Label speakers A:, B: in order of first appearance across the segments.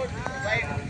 A: road, right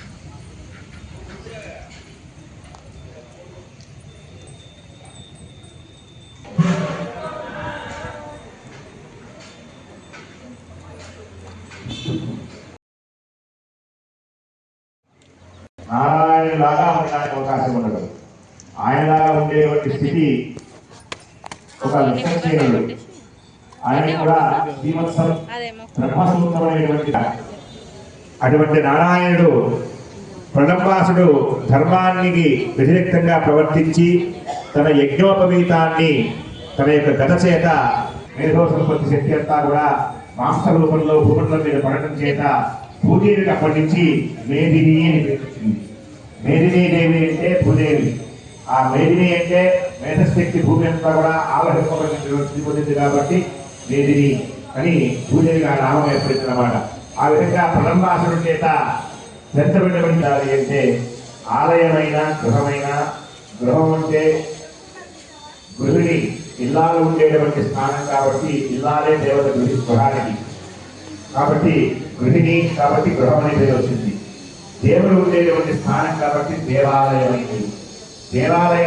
A: నారాయణలాగా ఉండడానికి అవకాశం ఉండదు. ఆయనలాగా ఉండేటువంటి స్థితి ఒక విశ్వసేనుడు ఆయన కూడా
B: అదేమో
A: బ్రహ్మసూత్రమైనటువంటి అటువంటి నారాయణుడు ప్రణంబాసుడు ధర్మానికి వ్యతిరేక్తంగా ప్రవర్తించి తన యజ్ఞోపవీతాన్ని తన యొక్క గత చేత మేధో సంపత్తి శక్తి అంతా కూడా మాంస రూపంలో భూమండలం మీద పడటం చేత భూదేవికి అప్పటి నుంచి మేదిని అని పేరు వచ్చింది. మేదినీ దేవి అంటే భూదేవి. ఆ మేదిని అంటే మేధశక్తి భూమి అంతా కూడా ఆవహింపబడి పొందింది కాబట్టి మేదిని అని భూదేవి ఆ నామం ఏర్పడింది అన్నమాట ఆ విధంగా ప్రణంబాసుడు చేత పెంచబడినటువంటి అంటే ఆలయమైన గృహమైన గృహం అంటే గృహిణి ఇల్లాలు ఉండేటువంటి స్థానం కాబట్టి ఇల్లాలే దేవత గృహి గృహానికి కాబట్టి గృహిణి కాబట్టి గృహం అనే పేరు వచ్చింది. దేవుడు ఉండేటువంటి స్థానం కాబట్టి దేవాలయం అయింది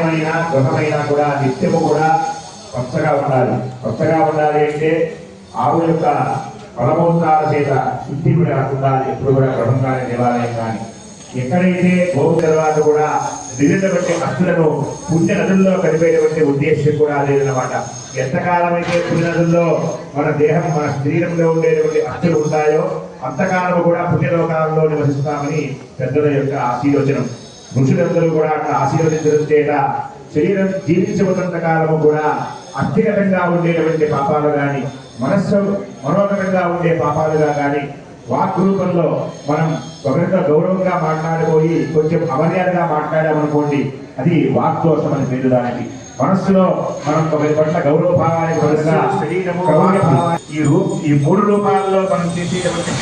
A: అయినా గృహమైనా కూడా నిత్యము కూడా కొత్తగా ఉండాలి. కొత్తగా ఉండాలి అంటే ఆవు యొక్క బలమూత్రాల చేత శుద్ధి కూడా ఉండాలి ఎప్పుడు కూడా గృహం కానీ దేవాలయం కానీ ఎక్కడైతే గోవు తర్వాత కూడా దిగినటువంటి భక్తులను పుణ్య నదుల్లో కలిపేటువంటి ఉద్దేశం కూడా లేదన్నమాట. ఎంతకాలం అయితే పుణ్య నదుల్లో మన దేహం మన శరీరంలో ఉండేటువంటి అస్తులు ఉంటాయో అంతకాలం కూడా పుణ్యలోకాలలో నివసిస్తామని పెద్దల యొక్క ఆశీర్వచనం. ఋషులందరూ కూడా అక్కడ ఆశీర్వదించడం చేత శరీరం జీవించబడినంత కాలము కూడా అస్థిగతంగా ఉండేటువంటి పాపాలు కానీ మనస్సు మనోగతంగా ఉండే పాపాలుగా కానీ వాక్ రూపంలో మనం ఒకరితో గౌరవంగా మాట్లాడిపోయి కొంచెం అమర్యాదగా మాట్లాడామనుకోండి అది వాక్ దోషం అని పేరు దానికి మనస్సులో మనం ఒకరి పట్ల గౌరవ భావానికి బదులుగా శరీరము ఈ రూప ఈ మూడు రూపాల్లో మనం చేసేటువంటి